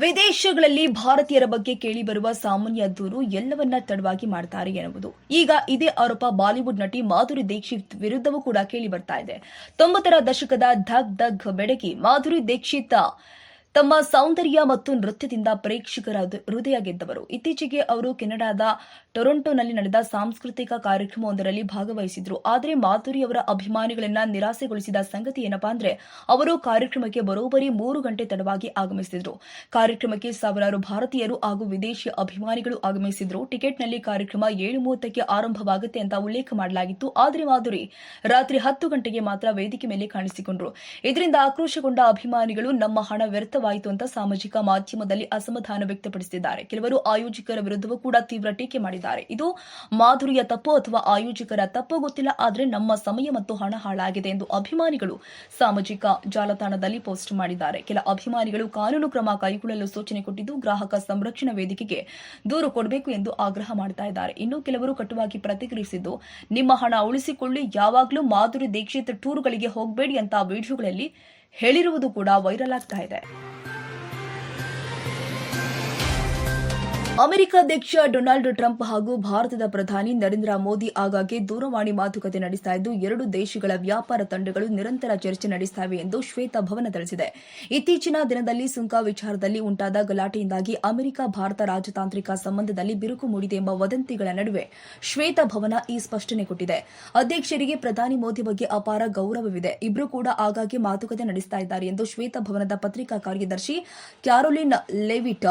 ವಿದೇಶಗಳಲ್ಲಿ ಭಾರತೀಯರ ಬಗ್ಗೆ ಕೇಳಿಬರುವ ಸಾಮಾನ್ಯ ದೂರು ಎಲ್ಲವನ್ನ ತಡವಾಗಿ ಮಾಡ್ತಾರೆ ಎನ್ನುವುದು. ಈಗ ಇದೇ ಆರೋಪ ಬಾಲಿವುಡ್ ನಟಿ ಮಾಧುರಿ ದೀಕ್ಷಿತ್ ವಿರುದ್ಧವೂ ಕೂಡ ಕೇಳಿ ಬರ್ತಾ ಇದೆ. ತೊಂಬತ್ತರ ದಶಕದ ಧಗ್ ಧಗ್ ಬೆಡಗಿ ಮಾಧುರಿ ದೀಕ್ಷಿತ್ ತಮ್ಮ ಸೌಂದರ್ಯ ಮತ್ತು ನೃತ್ಯದಿಂದ ಪ್ರೇಕ್ಷಕರ ಹೃದ- ಹೃದಯ ಗೆದ್ದವರು ಇತ್ತೀಚೆಗೆ ಅವರು ಕೆನಡಾದ ಟೊರೊಂಟೊನಲ್ಲಿ ನಡೆದ ಸಾಂಸ್ಕೃತಿಕ ಕಾರ್ಯಕ್ರಮವೊಂದರಲ್ಲಿ ಭಾಗವಹಿಸಿದ್ರು. ಆದರೆ ಮಾಧುರಿ ಅವರ ಅಭಿಮಾನಿಗಳನ್ನ ನಿರಾಸೆಗೊಳಿಸಿದ ಸಂಗತಿ ಏನಪ್ಪಾ ಅಂದ್ರೆ, ಅವರು ಕಾರ್ಯಕ್ರಮಕ್ಕೆ ಬರೋಬ್ಬರಿ ಮೂರು ಗಂಟೆ ತಡವಾಗಿ ಆಗಮಿಸಿದ್ರು. ಕಾರ್ಯಕ್ರಮಕ್ಕೆ ಸಾವಿರಾರು ಭಾರತೀಯರು ಹಾಗೂ ವಿದೇಶಿ ಅಭಿಮಾನಿಗಳು ಆಗಮಿಸಿದ್ರು. ಟಿಕೆಟ್ನಲ್ಲಿ ಕಾರ್ಯಕ್ರಮ ಏಳು ಮೂವತ್ತಕ್ಕೆ ಆರಂಭವಾಗುತ್ತೆ ಅಂತ ಉಲ್ಲೇಖ ಮಾಡಲಾಗಿತ್ತು. ಆದರೆ ಮಾಧುರಿ ರಾತ್ರಿ ಹತ್ತು ಗಂಟೆಗೆ ಮಾತ್ರ ವೇದಿಕೆ ಮೇಲೆ ಕಾಣಿಸಿಕೊಂಡ್ರು. ಇದರಿಂದ ಆಕ್ರೋಶಗೊಂಡ ಅಭಿಮಾನಿಗಳು ನಮ್ಮ ಹಣ ವ್ಯರ್ಥವಾಯಿತು ಅಂತ ಸಾಮಾಜಿಕ ಮಾಧ್ಯಮದಲ್ಲಿ ಅಸಮಾಧಾನ ವ್ಯಕ್ತಪಡಿಸಿದ್ದಾರೆ. ಕೆಲವರು ಆಯೋಜಕರ ವಿರುದ್ಧವೂ ಕೂಡ ತೀವ್ರ ಟೀಕೆ ಮಾಡಿದ್ದಾರೆ. ಇದು ಮಾಧುರಿಯ ತಪ್ಪು ಅಥವಾ ಆಯೋಜಕರ ತಪ್ಪು ಗೊತ್ತಿಲ್ಲ, ಆದರೆ ನಮ್ಮ ಸಮಯ ಮತ್ತು ಹಣ ಹಾಳಾಗಿದೆ ಎಂದು ಅಭಿಮಾನಿಗಳು ಸಾಮಾಜಿಕ ಜಾಲತಾಣದಲ್ಲಿ ಪೋಸ್ಟ್ ಮಾಡಿದ್ದಾರೆ. ಕೆಲ ಅಭಿಮಾನಿಗಳು ಕಾನೂನು ಕ್ರಮ ಕೈಗೊಳ್ಳಲು ಸೂಚನೆ ಕೊಟ್ಟಿದ್ದು, ಗ್ರಾಹಕ ಸಂರಕ್ಷಣಾ ವೇದಿಕೆಗೆ ದೂರು ಕೊಡಬೇಕು ಎಂದು ಆಗ್ರಹ ಮಾಡ್ತಾ ಇದ್ದಾರೆ. ಇನ್ನು ಕೆಲವರು ಕಟುವಾಗಿ ಪ್ರತಿಕ್ರಿಯಿಸಿದ್ದು, ನಿಮ್ಮ ಹಣ ಉಳಿಸಿಕೊಳ್ಳಿ, ಯಾವಾಗಲೂ ಮಾಧುರಿ ದೀಕ್ಷಿತ್ ಟೂರ್ಗಳಿಗೆ ಹೋಗಬೇಡಿ ಅಂತ ವಿಡಿಯೋಗಳಲ್ಲಿ ಹೇಳಿರುವುದು ಕೂಡ ವೈರಲ್ ಆಗ್ತಾ ಇದೆ. ಅಮೆರಿಕ ಅಧ್ಯಕ್ಷ ಡೊನಾಲ್ಡ್ ಟ್ರಂಪ್ ಹಾಗೂ ಭಾರತದ ಪ್ರಧಾನಿ ನರೇಂದ್ರ ಮೋದಿ ಆಗಾಗ್ಗೆ ದೂರವಾಣಿ ಮಾತುಕತೆ ನಡೆಸ್ತಾ ಇದ್ದು, ಎರಡು ದೇಶಗಳ ವ್ಯಾಪಾರ ತಂಡಗಳು ನಿರಂತರ ಚರ್ಚೆ ನಡೆಸ್ತಾವೆ ಎಂದು ಶ್ವೇತ ಭವನ ತಿಳಿಸಿದೆ. ಇತ್ತೀಚಿನ ದಿನದಲ್ಲಿ ಸುಂಕ ವಿಚಾರದಲ್ಲಿ ಉಂಟಾದ ಗಲಾಟೆಯಿಂದಾಗಿ ಅಮೆರಿಕ, ಭಾರತ ರಾಜತಾಂತ್ರಿಕ ಸಂಬಂಧದಲ್ಲಿ ಬಿರುಕು ಮೂಡಿದೆ ಎಂಬ ವದಂತಿಗಳ ನಡುವೆ ಶ್ವೇತ ಭವನ ಈ ಸ್ಪಷ್ಟನೆ ಕೊಟ್ಟಿದೆ. ಅಧ್ಯಕ್ಷರಿಗೆ ಪ್ರಧಾನಿ ಮೋದಿ ಬಗ್ಗೆ ಅಪಾರ ಗೌರವವಿದೆ. ಇಬ್ಬರು ಕೂಡ ಆಗಾಗ್ಗೆ ಮಾತುಕತೆ ನಡೆಸ್ತಾ ಇದ್ದಾರೆ ಎಂದು ಶ್ವೇತಭವನದ ಪತ್ರಿಕಾ ಕಾರ್ಯದರ್ಶಿ ಕ್ಯಾರೋಲಿನ್ ಲೆವಿಟ್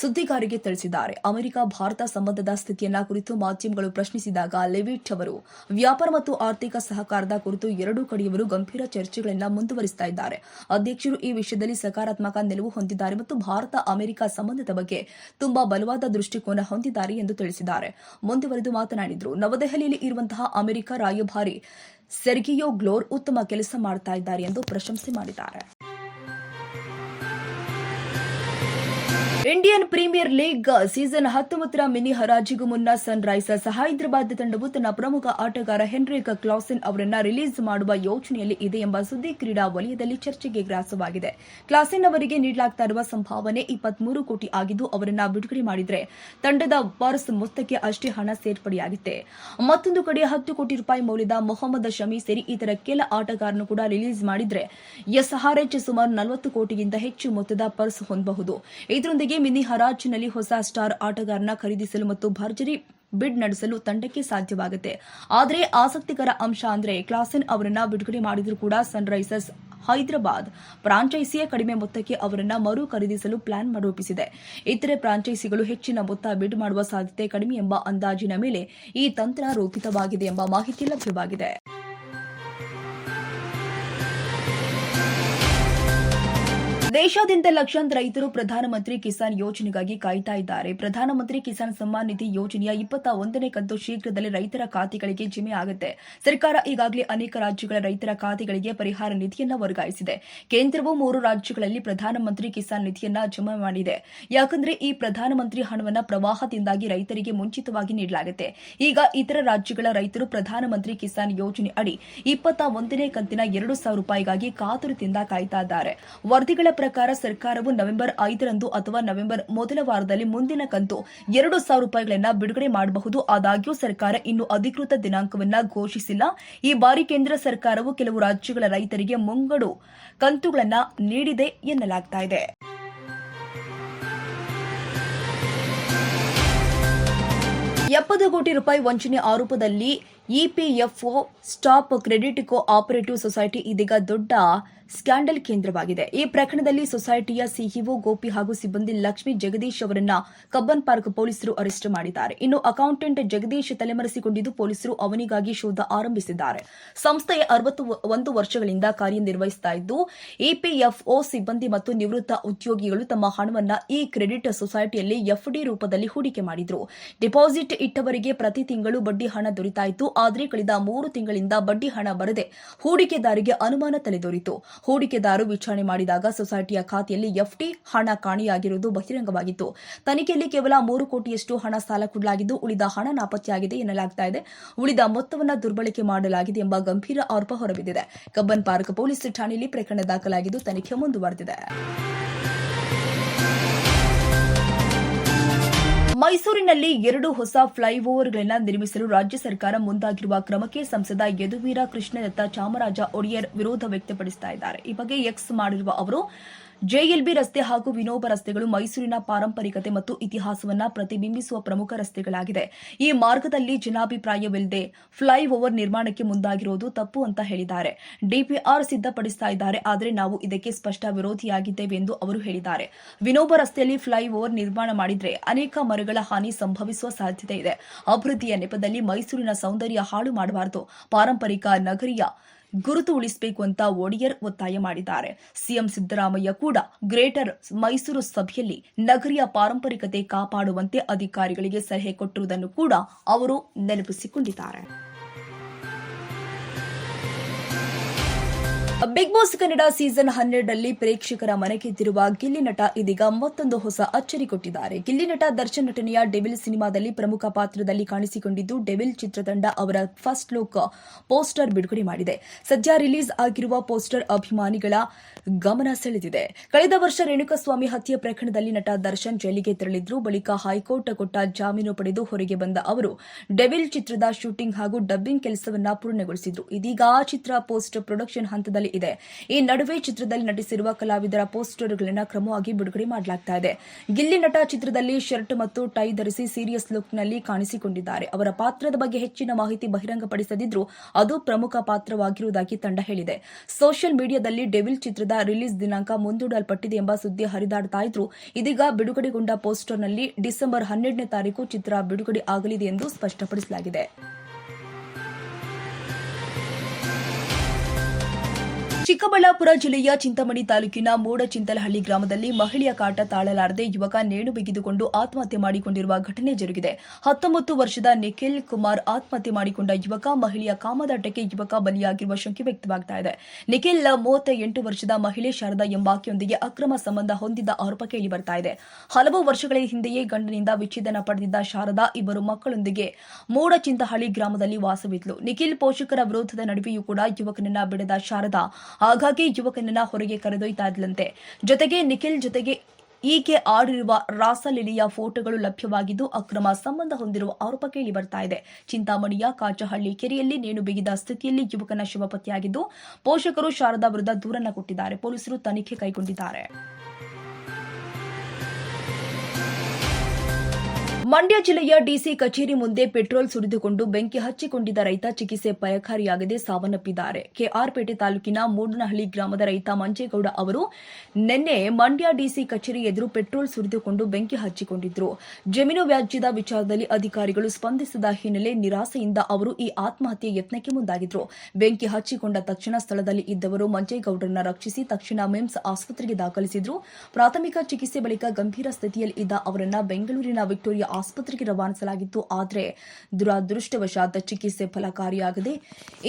ಸುದ್ದಿಗಾರರಿಗೆ ತಿಳಿಸಿದ್ದಾರೆ. ಅಮೆರಿಕ, ಭಾರತ ಸಂಬಂಧದ ಸ್ಥಿತಿಯನ್ನ ಕುರಿತು ಮಾಧ್ಯಮಗಳು ಪ್ರಶ್ನಿಸಿದಾಗ ಲೆವಿಟ್ ಅವರು, ವ್ಯಾಪಾರ ಮತ್ತು ಆರ್ಥಿಕ ಸಹಕಾರದ ಕುರಿತು ಎರಡೂ ಕಡೆಯವರು ಗಂಭೀರ ಚರ್ಚೆಗಳನ್ನು ಮುಂದುವರಿಸ್ತಾ ಇದ್ದಾರೆ. ಅಧ್ಯಕ್ಷರು ಈ ವಿಷಯದಲ್ಲಿ ಸಕಾರಾತ್ಮಕ ನಿಲುವು ಹೊಂದಿದ್ದಾರೆ ಮತ್ತು ಭಾರತ, ಅಮೆರಿಕ ಸಂಬಂಧದ ಬಗ್ಗೆ ತುಂಬಾ ಬಲವಾದ ದೃಷ್ಟಿಕೋನ ಹೊಂದಿದ್ದಾರೆ ಎಂದು ತಿಳಿಸಿದ್ದಾರೆ. ಮುಂದುವರೆದು ಮಾತನಾಡಿದರು, ನವದೆಹಲಿಯಲ್ಲಿ ಇರುವಂತಹ ಅಮೆರಿಕ ರಾಯಭಾರಿ ಸೆರ್ಗಿಯೋ ಗ್ಲೋರ್ ಉತ್ತಮ ಕೆಲಸ ಮಾಡ್ತಾ ಇದ್ದಾರೆ ಎಂದು ಪ್ರಶಂಸೆ ಮಾಡಿದ್ದಾರೆ. ಇಂಡಿಯನ್ ಪ್ರೀಮಿಯರ್ ಲೀಗ್ ಸೀಸನ್ ಹತ್ತೊಂಬತ್ತರ ಮಿನಿ ಹರಾಜಿಗೂ ಮುನ್ನ ಸನ್ ರೈಸರ್ಸ್ ಹೈದರಾಬಾದ್ ತಂಡವು ತನ್ನ ಪ್ರಮುಖ ಆಟಗಾರ ಹೆನ್ರಿಕ್ ಕ್ಲಾಸಿನ್ ಅವರನ್ನ ರಿಲೀಸ್ ಮಾಡುವ ಯೋಚನೆಯಲ್ಲಿ ಇದೆ ಎಂಬ ಸುದ್ದಿ ಕ್ರೀಡಾ ವಲಯದಲ್ಲಿ ಚರ್ಚೆಗೆ ಗ್ರಾಸವಾಗಿದೆ. ಕ್ಲಾಸಿನ್ ಅವರಿಗೆ ನೀಡಲಾಗ್ತಾ ಇರುವ ಸಂಭಾವನೆ ಇಪ್ಪತ್ಮೂರು ಕೋಟಿ ಆಗಿದ್ದು, ಅವರನ್ನ ಬಿಡುಗಡೆ ಮಾಡಿದರೆ ತಂಡದ ಪರ್ಸ್ ಮೊತ್ತಕ್ಕೆ ಅಷ್ಟೇ ಹಣ ಸೇರ್ಪಡೆಯಾಗಿದೆ ಮತ್ತೊಂದು ಕಡೆ ಹತ್ತು ಕೋಟಿ ರೂಪಾಯಿ ಮೌಲ್ಯದ ಮೊಹಮ್ಮದ್ ಶಮಿ ಸೇರಿ ಇತರ ಕೆಲ ಆಟಗಾರನು ಕೂಡ ರಿಲೀಸ್ ಮಾಡಿದ್ರೆ ಎಸ್ಆರ್ಎಚ್ ಸುಮಾರು ನಲವತ್ತು ಕೋಟಿಗಿಂತ ಹೆಚ್ಚು ಮೊತ್ತದ ಪರ್ಸ್ ಹೊಂದಬಹುದು. ಇದರೊಂದಿಗೆ ಮಿನಿ ಹರಾಜಿನಲ್ಲಿ ಹೊಸ ಸ್ಟಾರ್ ಆಟಗಾರನ ಖರೀದಿಸಲು ಮತ್ತು ಭರ್ಜರಿ ಬಿಡ್ ನಡೆಸಲು ತಂಡಕ್ಕೆ ಸಾಧ್ಯವಾಗುತ್ತೆ. ಆದರೆ ಆಸಕ್ತಿಕರ ಅಂಶ ಅಂದ್ರೆ ಕ್ಲಾಸನ್ ಅವರನ್ನ ಬಿಡುಗಡೆ ಮಾಡಿದ್ರು ಕೂಡ ಸನ್ರೈಸರ್ಸ್ ಹೈದರಾಬಾದ್. ಫ್ರಾಂಚೈಸಿಯೇ ಕಡಿಮೆ ಮೊತ್ತಕ್ಕೆ ಅವರನ್ನ ಮರು ಖರೀದಿಸಲು ಪ್ಲಾನ್ ರೂಪಿಸಿದೆ ಇತರೆ ಫ್ರಾಂಚೈಸಿಗಳು ಹೆಚ್ಚಿನ ಮೊತ್ತ ಬಿಡ್ ಮಾಡುವ ಸಾಧ್ಯತೆ ಕಡಿಮೆ ಎಂಬ ಅಂದಾಜಿನ ಮೇಲೆ ಈ ತಂತ್ರ ರೂಪಿತವಾಗಿದೆ ಎಂಬ ಮಾಹಿತಿ ಲಭ್ಯವಾಗಿದೆ. ದೇಶಾದ್ಯಂತ ಲಕ್ಷಾಂತರ ರೈತರು ಪ್ರಧಾನಮಂತ್ರಿ ಕಿಸಾನ್ ಯೋಜನೆಗಾಗಿ ಕಾಯ್ತಾ ಇದ್ದಾರೆ. ಪ್ರಧಾನಮಂತ್ರಿ ಕಿಸಾನ್ ಸಮ್ಮಾನ್ ನಿಧಿ ಯೋಜನೆಯ ಇಪ್ಪತ್ತ ಒಂದನೇ ಕಂತು ಶೀಘ್ರದಲ್ಲೇ ರೈತರ ಖಾತೆಗಳಿಗೆ ಜಮೆ ಆಗುತ್ತೆ. ಸರ್ಕಾರ ಈಗಾಗಲೇ ಅನೇಕ ರಾಜ್ಯಗಳ ರೈತರ ಖಾತೆಗಳಿಗೆ ಪರಿಹಾರ ನಿಧಿಯನ್ನ ವರ್ಗಾಯಿಸಿದೆ. ಕೇಂದ್ರವು ಮೂರು ರಾಜ್ಯಗಳಲ್ಲಿ ಪ್ರಧಾನಮಂತ್ರಿ ಕಿಸಾನ್ ನಿಧಿಯನ್ನ ಜಮಾ ಮಾಡಿದೆ. ಯಾಕಂದ್ರೆ ಈ ಪ್ರಧಾನಮಂತ್ರಿ ಹಣವನ್ನ ಪ್ರವಾಹದಿಂದಾಗಿ ರೈತರಿಗೆ ಮುಂಚಿತವಾಗಿ ನೀಡಲಾಗುತ್ತೆ. ಈಗ ಇತರ ರಾಜ್ಯಗಳ ರೈತರು ಪ್ರಧಾನಮಂತ್ರಿ ಕಿಸಾನ್ ಯೋಜನೆ ಅಡಿ ಇಪ್ಪತ್ತ ಒಂದನೇ ಕಂತಿನ ಎರಡು ಸಾವಿರ ರೂಪಾಯಿಗಾಗಿ ಕಾತುರದಿಂದ ಕಾಯ್ತಾ ಇದ್ದಾರೆ. ವರದಿಗಳ ಪ್ರಕಾರ ಸರ್ಕಾರವು ನವೆಂಬರ್ ಐದರಂದು ಅಥವಾ ನವೆಂಬರ್ ಮೊದಲ ವಾರದಲ್ಲಿ ಮುಂದಿನ ಕಂತು ಎರಡು ಸಾವಿರ ರೂಪಾಯಿಗಳನ್ನ ಬಿಡುಗಡೆ ಮಾಡಬಹುದು. ಆದಾಗ್ಯೂ ಸರ್ಕಾರ ಇನ್ನು ಅಧಿಕೃತ ದಿನಾಂಕವನ್ನು ಘೋಷಿಸಿಲ್ಲ. ಈ ಬಾರಿ ಕೇಂದ್ರ ಸರ್ಕಾರವು ಕೆಲವು ರಾಜ್ಯಗಳ ರೈತರಿಗೆ ಮುಂಗಡು ಕಂತುಗಳನ್ನು ನೀಡಿದೆ ಎನ್ನಲಾಗ್ತಾ ಇದೆ. ಎಪ್ಪತ್ತು ಕೋಟಿ ರೂಪಾಯಿ ವಂಚನೆ ಆರೋಪದಲ್ಲಿ EPFO staff credit cooperative society ಇದೀಗ ದೊಡ್ಡ ಸ್ಕ್ಯಾಂಡಲ್ ಕೇಂದ್ರವಾಗಿದೆ. ಈ ಪ್ರಕರಣದಲ್ಲಿ ಸೊಸೈಟಿಯ ಸಿಇಒ ಗೋಪಿ ಹಾಗೂ ಸಿಬ್ಬಂದಿ ಲಕ್ಷ್ಮಿ ಜಗದೀಶ್ ಅವರನ್ನ ಕಬ್ಬನ್ ಪಾರ್ಕ್ ಪೊಲೀಸರು ಅರೆಸ್ಟ್ ಮಾಡಿದ್ದಾರೆ. ಇನ್ನು ಅಕೌಂಟೆಂಟ್ ಜಗದೀಶ್ ತಲೆಮರೆಸಿಕೊಂಡಿದ್ದು ಪೊಲೀಸರು ಅವನಿಗಾಗಿ ಶೋಧ ಆರಂಭಿಸಿದ್ದಾರೆ. ಸಂಸ್ಥೆಯ ಅರವತ್ತು ಒಂದು ವರ್ಷಗಳಿಂದ ಕಾರ್ಯನಿರ್ವಹಿಸುತ್ತಾ ಇದ್ದು ಇಪಿಎಫ್ಒ ಸಿಬ್ಬಂದಿ ಮತ್ತು ನಿವೃತ್ತ ಉದ್ಯೋಗಿಗಳು ತಮ್ಮ ಹಣವನ್ನು ಈ ಕ್ರೆಡಿಟ್ ಸೊಸೈಟಿಯಲ್ಲಿ ಎಫ್ಡಿ ರೂಪದಲ್ಲಿ ಹೂಡಿಕೆ ಮಾಡಿದ್ರು. ಡಿಪಾಸಿಟ್ ಇಟ್ಟವರಿಗೆ ಪ್ರತಿ ತಿಂಗಳು ಬಡ್ಡಿ ಹಣ ದೊರೆತಾ ಆದರೆ ಕಳೆದ ಮೂರು ತಿಂಗಳಿಂದ ಬಡ್ಡಿ ಹಣ ಬರದೆ ಹೂಡಿಕೆದಾರಿಗೆ ಅನುಮಾನ ತಲೆದೋರಿತು. ಹೂಡಿಕೆದಾರರು ವಿಚಾರಣೆ ಮಾಡಿದಾಗ ಸೊಸೈಟಿಯ ಖಾತೆಯಲ್ಲಿ ಎಫ್ಟಿ ಹಣ ಕಾಣೆಯಾಗಿರುವುದು ಬಹಿರಂಗವಾಗಿತ್ತು. ತನಿಖೆಯಲ್ಲಿ ಕೇವಲ ಮೂರು ಕೋಟಿಯಷ್ಟು ಹಣ ಸಾಲ ಕೊಡಲಾಗಿದ್ದು, ಉಳಿದ ಹಣ ನಾಪತ್ತೆಯಾಗಿದೆ ಎನ್ನಲಾಗ್ತಾ ಇದೆ. ಉಳಿದ ಮೊತ್ತವನ್ನು ದುರ್ಬಳಕೆ ಮಾಡಲಾಗಿದೆ ಎಂಬ ಗಂಭೀರ ಆರೋಪ ಹೊರಬಿದ್ದಿದೆ. ಕಬ್ಬನ್ ಪಾರ್ಕ್ ಪೊಲೀಸ್ ಠಾಣೆಯಲ್ಲಿ ಪ್ರಕರಣ ದಾಖಲಾಗಿದ್ದು, ತನಿಖೆ ಮುಂದುವರೆದಿದೆ. ಮೈಸೂರಿನಲ್ಲಿ ಎರಡು ಹೊಸ ಫ್ಲೈಓವರ್ಗಳನ್ನು ನಿರ್ಮಿಸಲು ರಾಜ್ಯ ಸರ್ಕಾರ ಮುಂದಾಗಿರುವ ಕ್ರಮಕ್ಕೆ ಸಂಸದ ಯದುವೀರ ಕೃಷ್ಣದತ್ತ ಚಾಮರಾಜ ಒಡೆಯರ್ ವಿರೋಧ ವ್ಯಕ್ತಪಡಿಸುತ್ತಿದ್ದಾರೆ ಈ ಬಗ್ಗೆ ಎಕ್ಸ್ ಮಾಡಿರುವ ಅವರು ಜೆಎಲ್ಬಿ ರಸ್ತೆ ಹಾಗೂ ವಿನೋಬ ರಸ್ತೆಗಳು ಮೈಸೂರಿನ ಪಾರಂಪರಿಕತೆ ಮತ್ತು ಇತಿಹಾಸವನ್ನು ಪ್ರತಿಬಿಂಬಿಸುವ ಪ್ರಮುಖ ರಸ್ತೆಗಳಾಗಿದೆ. ಈ ಮಾರ್ಗದಲ್ಲಿ ಜನಾಭಿಪ್ರಾಯವಿಲ್ಲದೆ ಫ್ಲೈ ಓವರ್ ನಿರ್ಮಾಣಕ್ಕೆ ಮುಂದಾಗಿರುವುದು ತಪ್ಪು ಅಂತ ಹೇಳಿದ್ದಾರೆ. ಡಿಪಿಆರ್ ಸಿದ್ಧಪಡಿಸ್ತಾ ಇದ್ದಾರೆ, ಆದರೆ ನಾವು ಇದಕ್ಕೆ ಸ್ಪಷ್ಟ ವಿರೋಧಿಯಾಗಿದ್ದೇವೆ ಎಂದು ಅವರು ಹೇಳಿದ್ದಾರೆ. ವಿನೋಬ ರಸ್ತೆಯಲ್ಲಿ ಫ್ಲೈ ಓವರ್ ನಿರ್ಮಾಣ ಮಾಡಿದರೆ ಅನೇಕ ಮರಗಳ ಹಾನಿ ಸಂಭವಿಸುವ ಸಾಧ್ಯತೆ ಇದೆ. ಅಭಿವೃದ್ಧಿಯ ನೆಪದಲ್ಲಿ ಮೈಸೂರಿನ ಸೌಂದರ್ಯ ಹಾಳು ಮಾಡಬಾರದು. ಪಾರಂಪರಿಕ ನಗರಿಯ ಗುರುತು ಉಳಿಸಬೇಕು ಅಂತ ಒಡಿಯರ್ ಒತ್ತಾಯ ಮಾಡಿದ್ದಾರೆ. ಸಿಎಂ ಸಿದ್ದರಾಮಯ್ಯ ಕೂಡ ಗ್ರೇಟರ್ ಮೈಸೂರು ಸಭೆಯಲ್ಲಿ ನಗರಿಯ ಪಾರಂಪರಿಕತೆ ಕಾಪಾಡುವಂತೆ ಅಧಿಕಾರಿಗಳಿಗೆ ಸಲಹೆ ಕೊಟ್ಟಿರುವುದನ್ನು ಕೂಡ ಅವರು ನೆನಪಿಸಿಕೊಂಡಿದ್ದಾರೆ. ಬಿಗ್ ಬಾಸ್ ಕನ್ನಡ ಸೀಸನ್ ಹನ್ನೆರಡರಲ್ಲಿ ಪ್ರೇಕ್ಷಕರ ಮನೆಗೆದ್ದಿರುವ ಗಿಲ್ಲಿ ನಟ ಇದೀಗ ಮತ್ತೊಂದು ಹೊಸ ಅಚ್ಚರಿ ಕೊಟ್ಟಿದ್ದಾರೆ. ಗಿಲ್ಲಿ ನಟ ದರ್ಶನ್ ನಟನೆಯ ಡೆವಿಲ್ ಸಿನಿಮಾದಲ್ಲಿ ಪ್ರಮುಖ ಪಾತ್ರದಲ್ಲಿ ಕಾಣಿಸಿಕೊಂಡಿದ್ದು, ಡೆವಿಲ್ ಚಿತ್ರತಂಡ ಅವರ ಫಸ್ಟ್ ಲುಕ್ ಪೋಸ್ಟರ್ ಬಿಡುಗಡೆ ಮಾಡಿದೆ. ಸದ್ಯ ರಿಲೀಸ್ ಆಗಿರುವ ಪೋಸ್ಟರ್ ಅಭಿಮಾನಿಗಳ ಗಮನ ಸೆಳೆದಿದೆ. ಕಳೆದ ವರ್ಷ ರೇಣುಕಾಸ್ವಾಮಿ ಹತ್ಯೆ ಪ್ರಕರಣದಲ್ಲಿ ನಟ ದರ್ಶನ್ ಜೈಲಿಗೆ ತೆರಳಿದ್ರು, ಬಳಿಕ ಹೈಕೋರ್ಟ್ ಕೊಟ್ಟ ಜಾಮೀನು ಪಡೆದು ಹೊರಗೆ ಬಂದ ಅವರು ಡೆವಿಲ್ ಚಿತ್ರದ ಶೂಟಿಂಗ್ ಹಾಗೂ ಡಬ್ಬಿಂಗ್ ಕೆಲಸವನ್ನ ಪೂರ್ಣಗೊಳಿಸಿದ್ರು. ಇದೀಗ ಆ ಚಿತ್ರ ಪೋಸ್ಟ್ ಪ್ರೊಡಕ್ಷನ್ ಹಂತದಲ್ಲಿ ಇದೆ. ಈ ನಡುವೆ ಚಿತ್ರದಲ್ಲಿ ನಟಿಸಿರುವ ಕಲಾವಿದರ ಪೋಸ್ಟರ್ಗಳನ್ನು ಕ್ರಮವಾಗಿ ಬಿಡುಗಡೆ ಮಾಡಲಾಗ್ತಾ ಇದೆ. ಗಿಲ್ಲಿ ನಟ ಚಿತ್ರದಲ್ಲಿ ಶರ್ಟ್ ಮತ್ತು ಟೈ ಧರಿಸಿ ಸೀರಿಯಸ್ ಲುಕ್ನಲ್ಲಿ ಕಾಣಿಸಿಕೊಂಡಿದ್ದಾರೆ. ಅವರ ಪಾತ್ರದ ಬಗ್ಗೆ ಹೆಚ್ಚಿನ ಮಾಹಿತಿ ಬಹಿರಂಗಪಡಿಸದಿದ್ರೂ ಅದು ಪ್ರಮುಖ ಪಾತ್ರವಾಗಿರುವುದಾಗಿ ತಂಡ ಹೇಳಿದೆ. ಸೋಷಿಯಲ್ ಮೀಡಿಯಾದಲ್ಲಿ ಡೆವಿಲ್ ಚಿತ್ರದ ರಿಲೀಸ್ ದಿನಾಂಕ ಮುಂದೂಡಲ್ಪಟ್ಟಿದೆ ಎಂಬ ಸುದ್ದಿ ಹರಿದಾಡ್ತಾ ಇದ್ರು ಇದೀಗ ಬಿಡುಗಡೆಗೊಂಡ ಪೋಸ್ಟರ್ನಲ್ಲಿ ಡಿಸೆಂಬರ್ ಹನ್ನೆರಡನೇ ತಾರೀಕು ಚಿತ್ರ ಬಿಡುಗಡೆ ಆಗಲಿದೆ ಎಂದು ಸ್ಪಷ್ಟಪಡಿಸಲಾಗಿದೆ. ಚಿಕ್ಕಬಳ್ಳಾಪುರ ಜಿಲ್ಲೆಯ ಚಿಂತಾಮಣಿ ತಾಲೂಕಿನ ಮೂಡಚಿಂತಲಹಳ್ಳಿ ಗ್ರಾಮದಲ್ಲಿ ಮಹಿಳೆಯ ಕಾಟ ತಾಳಲಾರದೆ ಯುವಕ ನೇಣು ಬಿಗಿದುಕೊಂಡು ಆತ್ಮಹತ್ಯೆ ಮಾಡಿಕೊಂಡಿರುವ ಘಟನೆ ಜರುಗಿದೆ. ಹತ್ತೊಂಬತ್ತು ವರ್ಷದ ನಿಖಿಲ್ ಕುಮಾರ್ ಆತ್ಮಹತ್ಯೆ ಮಾಡಿಕೊಂಡ ಯುವಕ ಮಹಿಳೆಯ ಕಾಮದಾಟಕ್ಕೆ ಯುವಕ ಬಲಿಯಾಗಿರುವ ಶಂಕೆ ವ್ಯಕ್ತವಾಗ್ತಾ ಇದೆ. ನಿಖಿಲ್ ಮೂವತ್ತ ಎಂಟು ವರ್ಷದ ಮಹಿಳೆ ಶಾರದಾ ಎಂಬಾಕೆಯೊಂದಿಗೆ ಅಕ್ರಮ ಸಂಬಂಧ ಹೊಂದಿದ್ದ ಆರೋಪ ಕೇಳಿ ಬರ್ತಾ ಇದೆ. ಹಲವು ವರ್ಷಗಳ ಹಿಂದೆಯೇ ಗಂಡನಿಂದ ವಿಚ್ಛೇದನ ಪಡೆದಿದ್ದ ಶಾರದಾ ಇಬ್ಬರು ಮಕ್ಕಳೊಂದಿಗೆ ಮೂಡಚಿಂತಹಳ್ಳಿ ಗ್ರಾಮದಲ್ಲಿ ವಾಸವಿದ್ಲು. ನಿಖಿಲ್ ಪೋಷಕರ ವಿರೋಧದ ನಡುವೆಯೂ ಕೂಡ ಯುವಕನನ್ನ ಬಿಡದ ಶಾರದಾ ಹಾಗಾಗಿ ಯುವಕನನ್ನ ಹೊರಗೆ ಕರೆದೊಯ್ತಾ ಇದ್ಲಂತೆ ಜೊತೆಗೆ ನಿಖಿಲ್ ಜೊತೆಗೆ ಈಕೆ ಆಡಿರುವ ರಾಸಲೀಲೆಯ ಫೋಟೋಗಳು ಲಭ್ಯವಾಗಿದ್ದು, ಅಕ್ರಮ ಸಂಬಂಧ ಹೊಂದಿರುವ ಆರೋಪ ಕೇಳಿ ಬರ್ತಾ ಇದೆ. ಚಿಂತಾಮಣಿಯ ಕಾಚಹಳ್ಳಿ ಕೆರೆಯಲ್ಲಿ ನೇಣು ಬಿಗಿದ ಸ್ಥಿತಿಯಲ್ಲಿ ಯುವಕನ ಶಿವಪತಿಯಾಗಿದ್ದು ಪೋಷಕರು ಶಾರದಾ ವಿರುದ್ಧ ದೂರನ್ನ ಕೊಟ್ಟಿದ್ದಾರೆ. ಪೊಲೀಸರು ತನಿಖೆ ಕೈಗೊಂಡಿದ್ದಾರೆ. ಮಂಡ್ಯ ಜಿಲ್ಲೆಯ ಡಿಸಿ ಕಚೇರಿ ಮುಂದೆ ಪೆಟ್ರೋಲ್ ಸುರಿದುಕೊಂಡು ಬೆಂಕಿ ಹಚ್ಚಿಕೊಂಡಿದ್ದ ರೈತ ಚಿಕಿತ್ಸೆ ಪಯಕಾರಿಯಾಗದೆ ಸಾವನ್ನಪ್ಪಿದ್ದಾರೆ. ಕೆಆರ್ಪೇಟೆ ತಾಲೂಕಿನ ಮೂಡನಹಳ್ಳಿ ಗ್ರಾಮದ ರೈತ ಮಂಜೇಗೌಡ ಅವರು ನಿನ್ನೆ ಮಂಡ್ಯ ಡಿಸಿ ಕಚೇರಿ ಎದುರು ಪೆಟ್ರೋಲ್ ಸುರಿದುಕೊಂಡು ಬೆಂಕಿ ಹಚ್ಚಿಕೊಂಡಿದ್ದರು ಜಮೀನು ವ್ಯಾಜ್ಯದ ವಿಚಾರದಲ್ಲಿ ಅಧಿಕಾರಿಗಳು ಸ್ಪಂದಿಸದ ಹಿನ್ನೆಲೆ ನಿರಾಸೆಯಿಂದ ಅವರು ಈ ಆತ್ಮಹತ್ಯೆ ಯತ್ನಕ್ಕೆ ಮುಂದಾಗಿದ್ರು. ಬೆಂಕಿ ಹಚ್ಚಿಕೊಂಡ ತಕ್ಷಣ ಸ್ಥಳದಲ್ಲಿ ಇದ್ದವರು ಮಂಜೇಗೌಡರನ್ನ ರಕ್ಷಿಸಿ ತಕ್ಷಣ ಮಿಮ್ಸ್ ಆಸ್ಪತ್ರೆಗೆ ದಾಖಲಿಸಿದ್ರು. ಪ್ರಾಥಮಿಕ ಚಿಕಿತ್ಸೆ ಬಳಿಕ ಗಂಭೀರ ಸ್ಥಿತಿಯಲ್ಲಿ ಇದ್ದ ಅವರನ್ನು ಬೆಂಗಳೂರಿನ ವಿಕ್ಟೋರಿಯಾ ಆಸ್ಪತ್ರೆಗೆ ರವಾನಿಸಲಾಗಿತ್ತು. ಆದರೆ ದುರಾದೃಷ್ಟವಶಾತ್ ಚಿಕಿತ್ಸೆ ಫಲಕಾರಿಯಾಗದೆ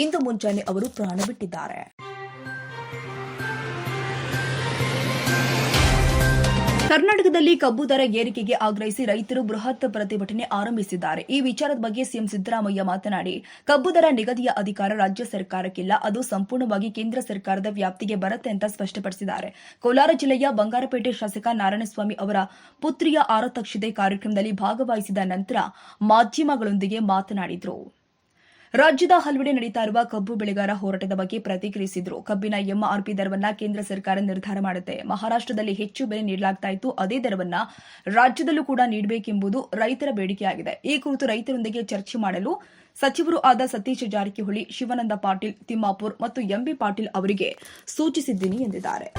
ಇಂದು ಮುಂಜಾನೆ ಅವರು ಪ್ರಾಣ ಬಿಟ್ಟಿದ್ದಾರೆ. ಕರ್ನಾಟಕದಲ್ಲಿ ಕಬ್ಬು ದರ ಏರಿಕೆಗೆ ಆಗ್ರಹಿಸಿ ರೈತರು ಬೃಹತ್ ಪ್ರತಿಭಟನೆ ಆರಂಭಿಸಿದ್ದಾರೆ. ಈ ವಿಚಾರದ ಬಗ್ಗೆ ಸಿಎಂ ಸಿದ್ದರಾಮಯ್ಯ ಮಾತನಾಡಿ, ಕಬ್ಬು ದರ ನಿಗದಿಯ ಅಧಿಕಾರ ರಾಜ್ಯ ಸರ್ಕಾರಕ್ಕಿಲ್ಲ. ಅದು ಸಂಪೂರ್ಣವಾಗಿ ಕೇಂದ್ರ ಸರ್ಕಾರದ ವ್ಯಾಪ್ತಿಗೆ ಬರುತ್ತೆ ಅಂತ ಸ್ಪಷ್ಟಪಡಿಸಿದ್ದಾರೆ. ಕೋಲಾರ ಜಿಲ್ಲೆಯ ಬಂಗಾರಪೇಟೆ ಶಾಸಕ ನಾರಾಯಣಸ್ವಾಮಿ ಅವರ ಪುತ್ರಿಯ ಆರತಕ್ಷತೆ ಕಾರ್ಯಕ್ರಮದಲ್ಲಿ ಭಾಗವಹಿಸಿದ ನಂತರ ಮಾಧ್ಯಮಗಳೊಂದಿಗೆ ಮಾತನಾಡಿದರು. ರಾಜ್ಯದ ಹಲವೆಡೆ ನಡೀತಾ ಇರುವ ಕಬ್ಬು ಬೆಳೆಗಾರ ಹೋರಾಟದ ಬಗ್ಗೆ ಪ್ರತಿಕ್ರಿಯಿಸಿದ್ರು. ಕಬ್ಬಿನ ಎಂಆರ್ಪಿ ದರವನ್ನ ಕೇಂದ್ರ ಸರ್ಕಾರ ನಿರ್ಧಾರ ಮಾಡುತ್ತೆ. ಮಹಾರಾಷ್ಟದಲ್ಲಿ ಹೆಚ್ಚು ಬೆಲೆ ನೀಡಲಾಗ್ತಾ ಇತ್ತು. ಅದೇ ದರವನ್ನ ರಾಜ್ಯದಲ್ಲೂ ಕೂಡ ನೀಡಬೇಕೆಂಬುದು ರೈತರ ಬೇಡಿಕೆಯಾಗಿದೆ. ಈ ಕುರಿತು ರೈತರೊಂದಿಗೆ ಚರ್ಚೆ ಮಾಡಲು ಸಚಿವರು ಆದ ಸತೀಶ್ ಜಾರಕಿಹೊಳಿ, ಶಿವಾನಂದ ಪಾಟೀಲ್, ತಿಮ್ಮಾಪುರ್ ಮತ್ತು ಎಂಬಿ ಪಾಟೀಲ್ ಅವರಿಗೆ ಸೂಚಿಸಿದ್ದೀನಿ ಎಂದಿದ್ದಾರೆ.